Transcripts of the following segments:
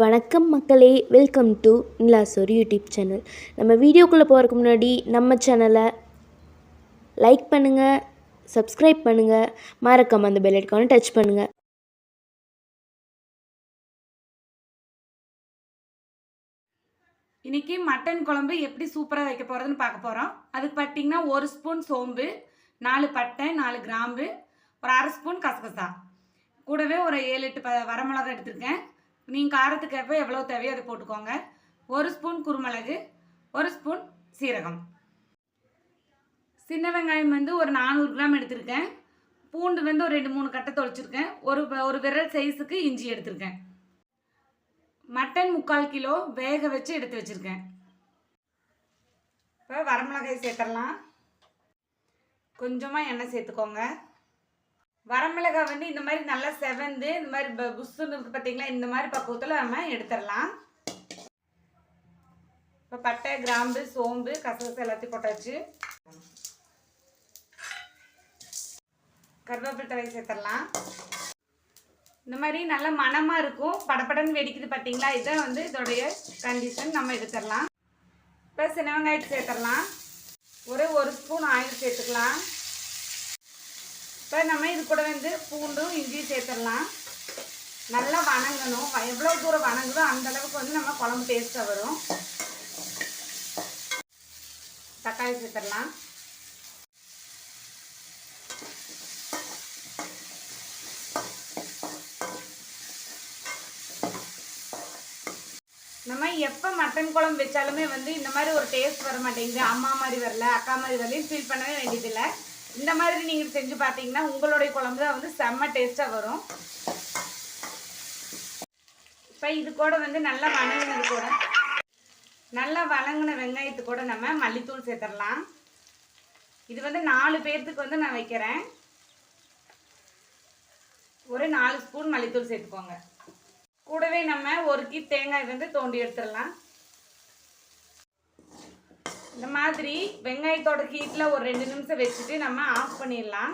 வணக்கம் மக்களே welcome to Nilasor YouTube channel நம்ம வீடியோக்குள்ளே போகிறதுக்கு முன்னாடி நம்ம சேனலை லைக் பண்ணுங்கள் சப்ஸ்கிரைப் பண்ணுங்கள் மறக்காம அந்த பெல் ஐக்கானை டச் பண்ணுங்கள் இன்றைக்கி மட்டன் குழம்பு எப்படி சூப்பராக வைக்க போகிறதுன்னு பார்க்க போகிறோம் அதுக்கு பார்த்தீங்கன்னா ஒரு ஸ்பூன் சோம்பு நாலு பட்டை நாலு கிராம்பு ஒரு அரை ஸ்பூன் கசகசா. கூடவே ஒரு ஏழு எட்டு ப வரமிளகா எடுத்திருக்கேன். நீங்கள் காரத்துக்கு எப்போ எவ்வளோ தேவையோ அதை போட்டுக்கோங்க. ஒரு ஸ்பூன் குருமிளகு ஒரு ஸ்பூன் சீரகம். சின்ன வெங்காயம் வந்து ஒரு நானூறு கிராம் எடுத்திருக்கேன். பூண்டு வந்து ஒரு ரெண்டு மூணு கட்டை தொலைச்சிருக்கேன் ஒரு ஒரு விரல் சைஸுக்கு இஞ்சி எடுத்திருக்கேன். மட்டன் முக்கால் கிலோ வேக வச்சு எடுத்து வச்சுருக்கேன். இப்போ வரமிளகாய் சேர்த்துடலாம். கொஞ்சமாக எண்ணெய் சேர்த்துக்கோங்க. வரமிளகா வந்து இந்த மாதிரி நல்லா செவந்து இந்த மாதிரி ப- புஸ்ஸுன்னு இருக்குது பார்த்தீங்களா இந்த மாதிரி பக்குவத்தில் நம்ம எடுத்துடலாம். இப்போ பட்டை கிராம்பு சோம்பு கசகசு எல்லாத்தையும் போட்டாச்சு. கருவேப்பிலை தழை சேர்த்துடலாம். இந்த மாதிரி நல்லா மணமாக இருக்கும். படப்படன்னு வெடிக்குது பார்த்தீங்களா இதான் வந்து இதோடைய கண்டிஷன் நம்ம எடுத்துடலாம். இப்போ சின்ன வெங்காயத்தை சேர்த்துடலாம். ஒரு ஒரு ஸ்பூன் ஆயில் சேர்த்துக்கலாம். இப்போ நம்ம இது கூட வந்து பூண்டும் இஞ்சியும் சேர்த்துடலாம். நல்லா வணங்கணும். எவ்வளோ தூரம் வணங்குதோ அந்த அளவுக்கு வந்து நம்ம குழம்பு டேஸ்ட்டாக வரும். தக்காளி சேர்த்துடலாம். நம்ம எப்போ மட்டன் குழம்பு வச்சாலுமே வந்து இந்த மாதிரி ஒரு டேஸ்ட் வர மாட்டேங்குது. அம்மா மாதிரி வரல அக்கா மாதிரி வரலன்னு ஃபீல் பண்ணவே வேண்டியதில்லை. இந்த மாதிரி நீங்கள் செஞ்சு பார்த்தீங்கன்னா உங்களுடைய குழம்பு தான் வந்து செம்ம டேஸ்ட்டாக வரும். இப்போ இது கூட வந்து நல்லா வணங்கினது கூட நல்லா வணங்கின வெங்காயத்து கூட நம்ம மல்லித்தூள் சேர்த்துடலாம். இது வந்து நாலு பேர்த்துக்கு வந்து நான் வைக்கிறேன். ஒரு நாலு ஸ்பூன் மல்லித்தூள் சேர்த்துக்கோங்க. கூடவே நம்ம ஒரு கீ தேங்காய் வந்து தோண்டி எடுத்துடலாம். இந்த மாதிரி வெங்காயத்தோட ஹீட்டில் ஒரு ரெண்டு நிமிஷம் வச்சுட்டு நம்ம ஆஃப் பண்ணிடலாம்.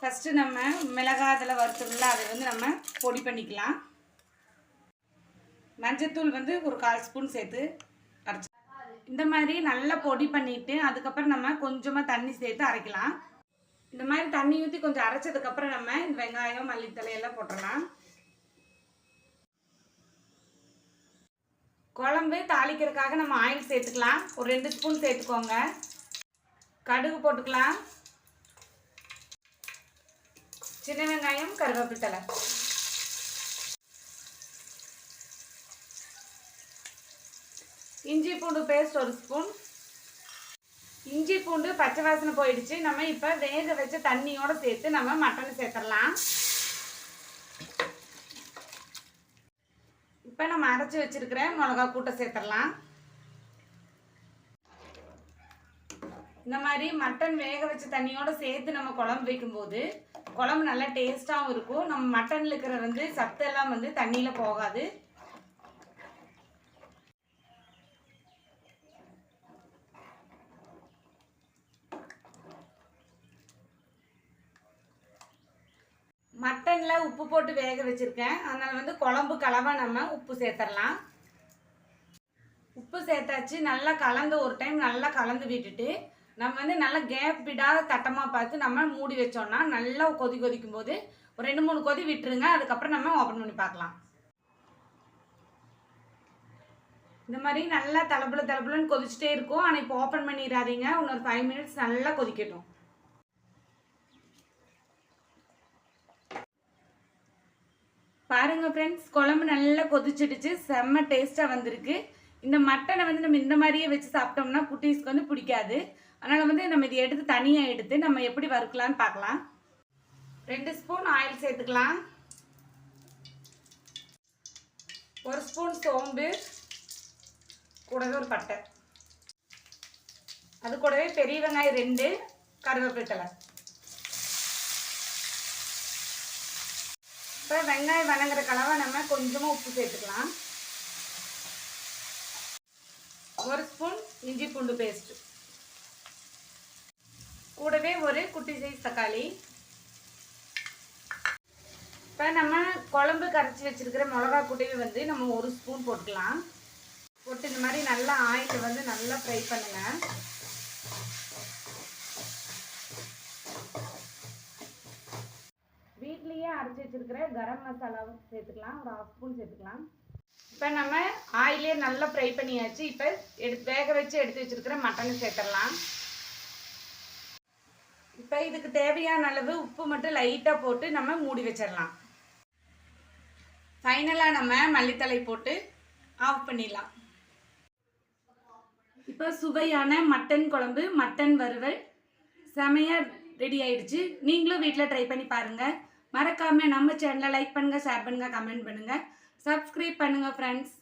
ஃபஸ்ட்டு நம்ம மிளகாய் அதில் வறுத்துடல அதை வந்து நம்ம பொடி பண்ணிக்கலாம். மஞ்சத்தூள் வந்து ஒரு கால் ஸ்பூன் சேர்த்து அரைச்சி இந்த மாதிரி நல்லா பொடி பண்ணிவிட்டு அதுக்கப்புறம் நம்ம கொஞ்சமாக தண்ணி சேர்த்து அரைக்கலாம். இந்த மாதிரி தண்ணி ஊற்றி கொஞ்சம் அரைச்சதுக்கப்புறம் நம்ம இந்த வெங்காயம் மல்லித்தலை எல்லாம் போட்டுடலாம். குழம்பு தாளிக்கிறதுக்காக நம்ம ஆயில் சேர்த்துக்கலாம். ஒரு ரெண்டு ஸ்பூன் சேர்த்துக்கோங்க. கடுகு போட்டுக்கலாம். சின்ன வெங்காயம் கருவேப்பிட்டலை இஞ்சி பூண்டு பேஸ்ட் ஒரு ஸ்பூன் இஞ்சி பூண்டு பச்சை வாசனை போயிடுச்சு. நம்ம இப்போ வேக வச்ச தண்ணியோட சேர்த்து நம்ம மட்டன் சேர்த்துடலாம். இப்போ நம்ம அரைச்சி வச்சிருக்கிற மிளகா கூட்டை சேர்த்துடலாம். இந்த மாதிரி மட்டன் வேக வச்ச தண்ணியோடு சேர்த்து நம்ம குழம்பு வைக்கும்போது குழம்பு நல்லா டேஸ்ட்டாகவும் இருக்கும். நம்ம மட்டனில் இருக்கிற வந்து சத்தெல்லாம் வந்து தண்ணியில் போகாது. சிக்கனில் உப்பு போட்டு வேக வச்சுருக்கேன். அதனால் வந்து குழம்பு கலவை நம்ம உப்பு சேர்த்துடலாம் உப்பு சேர்த்தாச்சு நல்லா கலந்து ஒரு டைம் நல்லா கலந்து விட்டுட்டு நம்ம வந்து நல்லா கேப் விடாத தட்டமாக பார்த்து நம்ம மூடி வச்சோம்னா நல்லா கொதி கொதிக்கும் போது ஒரு ரெண்டு மூணு கொதி விட்டுருங்க. அதுக்கப்புறம் நம்ம ஓப்பன் பண்ணி பார்க்கலாம். இந்த மாதிரி நல்லா தளபுல தளபுலன்னு கொதிச்சுட்டே இருக்கும். ஆனால் இப்போ ஓப்பன் பண்ணிடாதீங்க. இன்னொரு ஃபைவ் மினிட்ஸ் நல்லா கொதிக்கட்டும். பாருங்கள் ஃப்ரெண்ட்ஸ் குழம்பு நல்லா கொதிச்சிடுச்சு செம்ம டேஸ்ட்டாக வந்திருக்கு. இந்த மட்டனை வந்து நம்ம இந்த மாதிரியே வச்சு சாப்பிட்டோம்னா குட்டீஸ்க்கு வந்து பிடிக்காது. அதனால் வந்து நம்ம இதை எடுத்து தனியாக எடுத்து நம்ம எப்படி வறுக்கலாம்னு பார்க்கலாம். ரெண்டு ஸ்பூன் ஆயில் சேர்த்துக்கலாம். ஒரு ஸ்பூன் சோம்பு கூடவே ஒரு பட்டை. அது கூடவே பெரிய வெங்காயம் ரெண்டு கருவேப்பிலை இப்போ வெங்காயம் வணங்குற கலவை நம்ம கொஞ்சமாக உப்பு சேர்த்துக்கலாம். ஒரு ஸ்பூன் இஞ்சி பூண்டு பேஸ்ட் கூடவே ஒரு குட்டி சைஸ் தக்காளி. இப்போ நம்ம குழம்பு கரைச்சி வச்சிருக்கிற மிளகா கூட்டையும் வந்து நம்ம ஒரு ஸ்பூன் போட்டுக்கலாம். போட்டு இந்த மாதிரி நல்லா ஆயில் வந்து நல்லா ஃப்ரை பண்ணுங்க. வீட்லேயே அரைச்சி வச்சிருக்கிற கரம் மசாலாவும் சேர்த்துக்கலாம். ஒரு ஹாஃப் ஸ்பூன் சேர்த்துக்கலாம். இப்போ நம்ம ஆயிலே நல்லா ஃப்ரை பண்ணியாச்சு. இப்போ எடுத்து வேக வச்சு எடுத்து வச்சிருக்கிற மட்டனை சேர்த்துடலாம். இப்போ இதுக்கு தேவையான அளவு உப்பு மட்டும் லைட்டாக போட்டு நம்ம மூடி வச்சிடலாம். ஃபைனலாக நம்ம மல்லித்தலை போட்டு ஆஃப் பண்ணிடலாம். இப்போ சுவையான மட்டன் குழம்பு மட்டன் வறுவல் செமையாக ரெடி ஆயிடுச்சு. நீங்களும் வீட்டில் ட்ரை பண்ணி பாருங்கள் மறக்காமல் நம்ம சேனலை லைக் பண்ணுங்கள் ஷேர் பண்ணுங்கள் கமெண்ட் பண்ணுங்கள் சப்ஸ்கிரைப் பண்ணுங்கள் ஃப்ரெண்ட்ஸ்